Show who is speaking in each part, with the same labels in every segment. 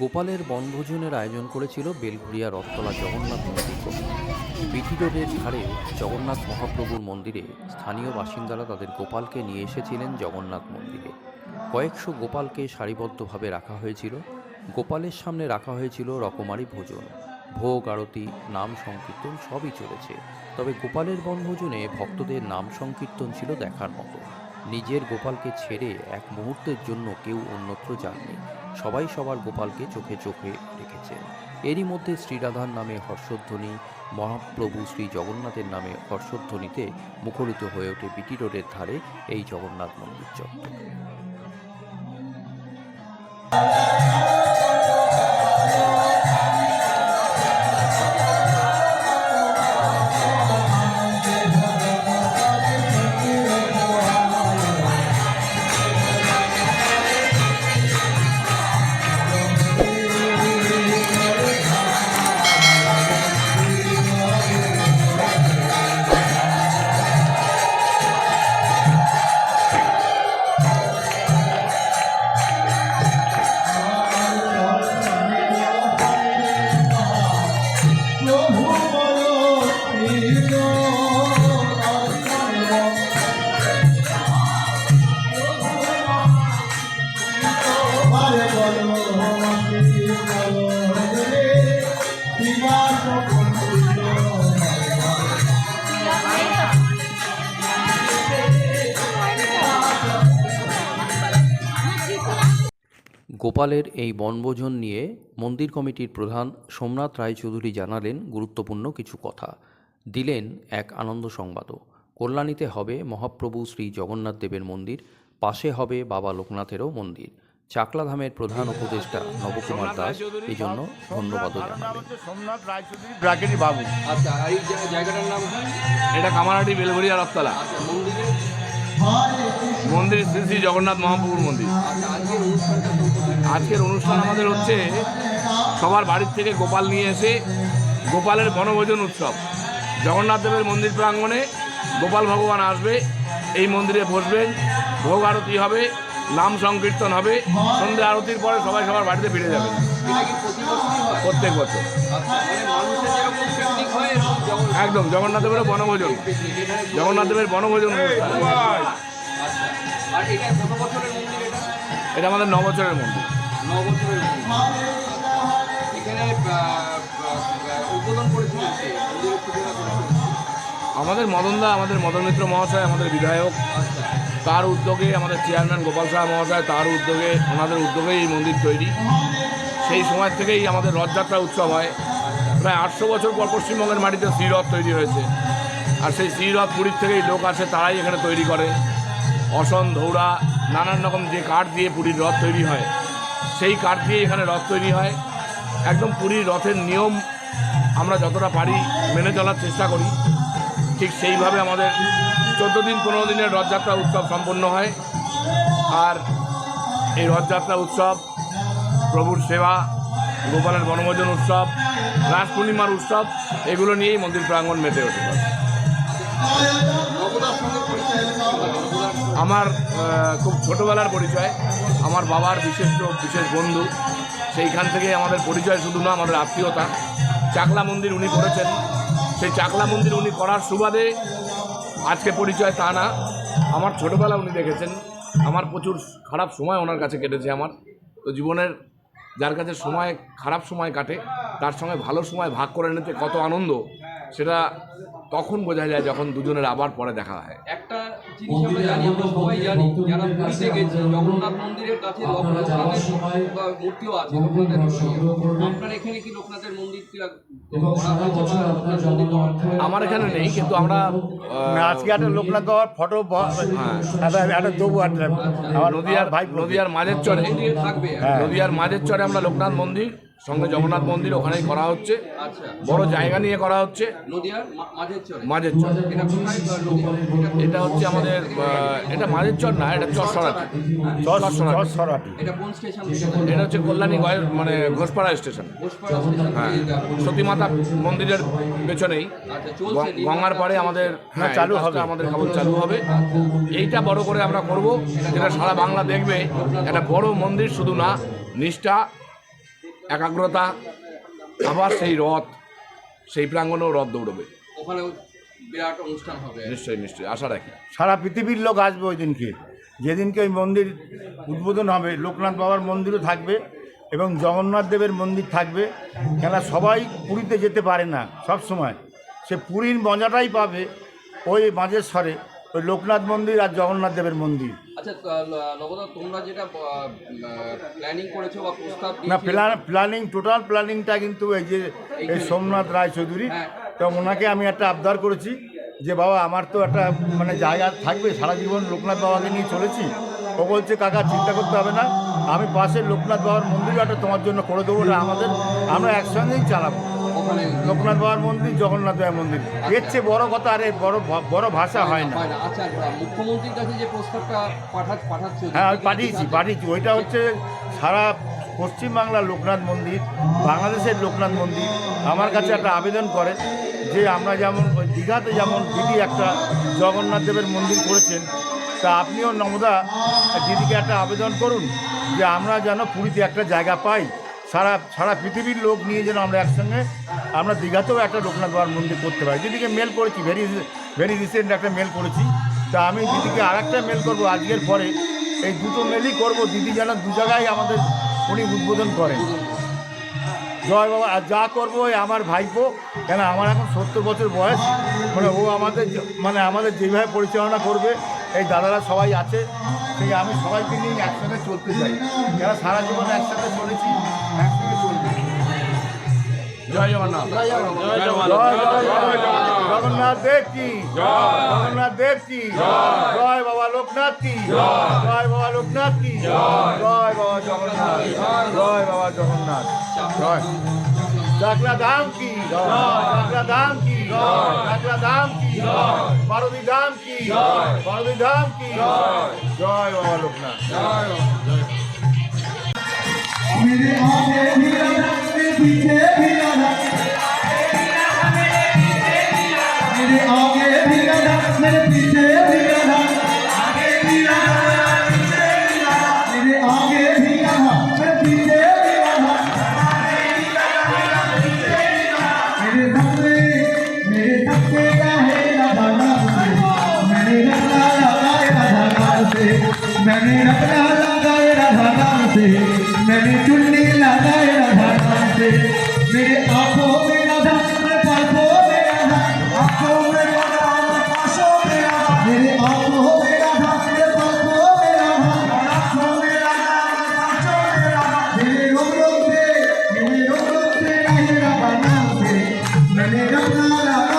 Speaker 1: গোপালের বনভোজনের আয়োজন করেছিল বেলঘরিয়া রথতলা জগন্নাথ মন্দির বিটি রোডের ধারে জগন্নাথ মহাপ্রভুর মন্দিরে স্থানীয় বাসিন্দারা তাদের গোপালকে নিয়ে এসেছিলেন জগন্নাথ মন্দিরে। কয়েকশো গোপালকে সারিবদ্ধভাবে রাখা হয়েছিল। গোপালের সামনে রাখা হয়েছিল রকমারি ভোজন। ভোগ, আরতি, নাম সংকীর্তন সবই চলেছে। তবে গোপালের বনভোজনে ভক্তদের নাম সংকীর্তন ছিল দেখার মতো। নিজের গোপালকে ছেড়ে এক মুহূর্তের জন্য কেউ অন্যত্র যাননি। সবাই সবার গোপালকে চোখে চোখে রেখেছেন এরই মধ্যে শ্রীরাধার নামে হর্ষধ্বনি, মহাপ্রভু শ্রী জগন্নাথের নামে হর্ষধ্বনিতে মুখরিত হয়ে ওঠে বিটি রোডের ধারে এই জগন্নাথ মন্দির চত্বর। গোপালের এই বনভোজন নিয়ে মন্দির কমিটির প্রধান সোমনাথ রায়চৌধুরী জানালেন গুরুত্বপূর্ণ কিছু কথা। দিলেন এক আনন্দ সংবাদও। কল্যাণীতে হবে মহাপ্রভু শ্রী জগন্নাথ দেবের মন্দির, পাশে হবে বাবা লোকনাথেরও মন্দির। চাকলাধামের প্রধান উপদেষ্টা নবকুমার দাস এই জন্য ধন্যবাদও জানালেন।
Speaker 2: সোমনাথ রায়চৌধুরী ব্রাকেটি বাবু
Speaker 3: আচ্ছা এই জায়গাটার নাম
Speaker 2: এটা কামারহাটি বেলঘরিয়া রথতলা।
Speaker 3: আচ্ছা মন্দির?
Speaker 2: শ্রী শ্রী জগন্নাথ মহাপ্রভুর মন্দির।
Speaker 3: আচ্ছা আজকের
Speaker 2: আজকের অনুষ্ঠান আমাদের হচ্ছে সবার বাড়ির থেকে গোপাল নিয়ে এসে গোপালের বনভোজন উৎসব। জগন্নাথ দেবের মন্দির প্রাঙ্গণে গোপাল ভগবান আসবে এই মন্দিরে বসবেন ভোগ আরতি হবে নাম সংকীর্তন হবে সন্ধে আরতির পরে সবাই সবার বাড়িতে ফিরে
Speaker 3: যাবে।
Speaker 2: প্রত্যেক বছর। একদম, জগন্নাথ দেবের বনভোজন। জগন্নাথ দেবের বনভোজন
Speaker 3: এটা
Speaker 2: আমাদের ন বছরের মন্দির। আমাদের মদনদা, আমাদের মদন মিত্র মহাশয়, আমাদের বিধায়ক। তার উদ্যোগে আমাদের চেয়ারম্যান গোপাল সাহা মহাশয়, তার উদ্যোগে, ওনাদের উদ্যোগেই এই মন্দির তৈরি। সেই সময় থেকেই আমাদের রথযাত্রা উৎসব হয়। প্রায় আটশো বছর পর পশ্চিমবঙ্গের মাটিতে শ্রীরথ তৈরি হয়েছে। আর সেই শ্রীরথ পুরীর থেকেই লোক আসে, তারাই এখানে তৈরি করে। অসন ধৌড়া নানান রকম যে কাঠ দিয়ে পুরীর রথ তৈরি হয়, সেই কাঠ দিয়ে এখানে রথ তৈরি হয়। একদম পুরীর রথের নিয়ম আমরা যতটা পারি মেনে চলার চেষ্টা করি। ঠিক সেইভাবে আমাদের চোদ্দ দিন, পনেরো দিনের রথযাত্রা উৎসব সম্পন্ন হয়। আর এই রথযাত্রা উৎসব, প্রভুর সেবা, গোপালের বনভোজন উৎসব, রাস পূর্ণিমার উৎসব, এগুলো নিয়েই মন্দির প্রাঙ্গণ মেতে ওঠে। আমার খুব ছোটোবেলার পরিচয়। আমার বাবার বিশেষ বিশেষ বন্ধু, সেইখান থেকে আমাদের পরিচয় শুধু না, আমাদের আত্মীয়তা। চাকলা মন্দির উনি করেছেন। সেই চাকলা মন্দির উনি করার সুবাদে আজকে পরিচয় তা না। আমার ছোটোবেলা উনি দেখেছেন। আমার প্রচুর খারাপ সময় ওনার কাছে কেটেছে আমার। তো জীবনের যার কাছে সময়, খারাপ সময় কাটে, তার সঙ্গে ভালো সময় ভাগ করে নিতে কত আনন্দ। সেটা তখন বোঝা যায় যখন দুজনের আবার পরে দেখা হয়।
Speaker 3: একটা জিনিস আমরা সবাই জানি যারা পুরীতে গেছি জগন্নাথ মন্দিরের কাছে লোকনাথের মূর্তিও আছে লোকনাথের আপনার এখানে কি লোকনাথের মন্দির?
Speaker 2: আমার এখানে নেই কিন্তু আমরা
Speaker 4: আজকে একটা লোকনাথ বাবার ফটো একটা দেবো একটা আমার
Speaker 2: নদিয়ার
Speaker 4: ভাই
Speaker 2: নদিয়ার মাঝের চরে
Speaker 4: হ্যাঁ।
Speaker 2: নদিয়ার মাঝের চরে আমরা লোকনাথ মন্দির সঙ্গে জগন্নাথ মন্দির ওখানেই করা হচ্ছে।
Speaker 3: আচ্ছা।
Speaker 2: বড় জায়গা নিয়ে করা হচ্ছে।
Speaker 3: মাঝের চর এটা
Speaker 2: হচ্ছে আমাদের এটা মাঝের চর না এটা চরসরাটি
Speaker 4: চর
Speaker 2: চরসরাটি।
Speaker 3: এটা কোন স্টেশন?
Speaker 2: এটা হচ্ছে কল্যাণী গয়ের মানে ঘোষপাড়া স্টেশন।
Speaker 3: ঘোষপাড়া স্টেশন।
Speaker 2: হ্যাঁ। সতীমাতা মন্দিরের পেছনেই।
Speaker 3: আচ্ছা
Speaker 2: গঙ্গার পাড়ে আমাদের হ্যাঁ
Speaker 4: চালু হবে।
Speaker 2: আমাদের কেবল চালু হবে। এইটা বড় করে আমরা করব। যেটা সারা বাংলা দেখবে একটা বড় মন্দির শুধু না নিষ্ঠা একাগ্রতা আবার সেই রথ সেই প্রাঙ্গণেও রথ দৌড়বে।
Speaker 3: ওখানেও বিরাট অনুষ্ঠান হবে।
Speaker 2: নিশ্চয়ই নিশ্চয়ই আশা রাখি।
Speaker 4: সারা পৃথিবীর লোক আসবে ওই দিনকে। যেদিনকে ওই মন্দির উদ্বোধন হবে লোকনাথ বাবার মন্দিরও থাকবে এবং জগন্নাথ দেবের মন্দির থাকবে। কেন সবাই পুরীতে যেতে পারে না সব সময় সে পুরীর মজাটাই পাবে ওই মাঝের স্বরে ওই লোকনাথ মন্দির আর জগন্নাথ দেবের মন্দির।
Speaker 3: আচ্ছা তোমরা যেটা প্ল্যানিং করেছ বা প্রস্তাব
Speaker 4: না প্ল্যান প্ল্যানিং টোটাল প্ল্যানিংটা কিন্তু এই যে এই সোমনাথ রায় চৌধুরী
Speaker 3: হ্যাঁ।
Speaker 4: তো ওনাকে আমি একটা আবদার করেছি যে বাবা আমার তো একটা মানে জায়গা থাকবে সারা জীবন লোকনাথ বাবাকে নিয়ে চলেছি। ও বলছে কাকা চিন্তা করতে হবে না। আমি পাশে লোকনাথ বাবার মন্দির একটা তোমার জন্য করে দেবো আমাদের আমরা একসঙ্গেই চালাবো।
Speaker 3: ওখানে
Speaker 4: লোকনাথ বাবার মন্দির জগন্নাথ বাবার মন্দির। এর চেয়ে বড় কথা আর বড় বড় ভাষা হয় না।
Speaker 3: আচ্ছা মুখ্যমন্ত্রীর কাছে যে প্রস্তাবটা পাঠা পাঠাচ্ছ
Speaker 4: হ্যাঁ আমি পাঠিয়েছি পাঠিয়েছি। ওইটা হচ্ছে সারা পশ্চিমবাংলার লোকনাথ মন্দির বাংলাদেশের লোকনাথ মন্দির। আমার কাছে একটা আবেদন করে যে আমরা যেমন ওই দীঘাতে যেমন দিদি একটা জগন্নাথ দেবের মন্দির করেছেন তা আপনিও নমদা দিদিকে একটা আবেদন করুন যে আমরা যেন পুরীতে একটা জায়গা পাই। সারা সারা পৃথিবীর লোক নিয়ে যেন আমরা একসঙ্গে, আমরা দীঘাতেও একটা লোকনাথ বাবার মন্দির করতে পারি। দিদিকে মেল করেছি ভেরি ভেরি রিসেন্ট একটা মেল করেছি। তা আমি দিদিকে আর একটা মেল করব আজকের পরে। এই দুটো মেলই করব, দিদি যেন দু জায়গায় আমাদের উনি উদ্বোধন করেন। জয় বাবা, আর যা করব ওই আমার ভাইপো, কেন আমার এখন সত্তর বছর বয়স মানে ও আমাদের মানে আমাদের যেভাবে পরিচালনা করবে, এই দাদারা সবাই আছে। সেই আমি সবাইকে নিয়ে একসাথে চলতে চাই। কেন সারা জীবন একসাথে চলেছি একসঙ্গে চলবে।
Speaker 2: জয় জগন্নাথ। জয়
Speaker 4: জয়
Speaker 2: জগন্নাথ।
Speaker 4: জয় জয় জগন্নাথ। দেব কি? জগন্নাথ দেব কি? জয়। বাবা লোকনাথ কি? জয়। বাবা লোকনাথ কি? জয় বাবা জগন্নাথ। জয় বাবা জগন্নাথ। জয়। চাকরা ধাম কি চাকরা ধাম কি চাকরা ধাম কি পারবী ধাম কি পারবী ধাম কি জয় বাবা লোকনাথ
Speaker 5: मेरे आगे भी राधा मेरे पीछे भी राधा मेरे आगे भी राधा मेरे पीछे Hallelujah.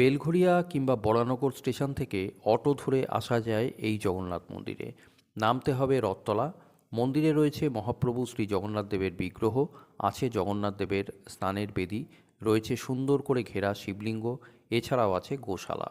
Speaker 1: বেলঘড়িয়া কিংবা বরানগর স্টেশন থেকে অটো ধরে আসা যায় এই জগন্নাথ মন্দিরে। নামতে হবে রথতলা। মন্দিরে রয়েছে মহাপ্রভু শ্রী জগন্নাথ দেবের বিগ্রহ, আছে জগন্নাথ দেবের স্নানের বেদি, রয়েছে সুন্দর করে ঘেরা শিবলিঙ্গ, এছাড়াও আছে গোশালা।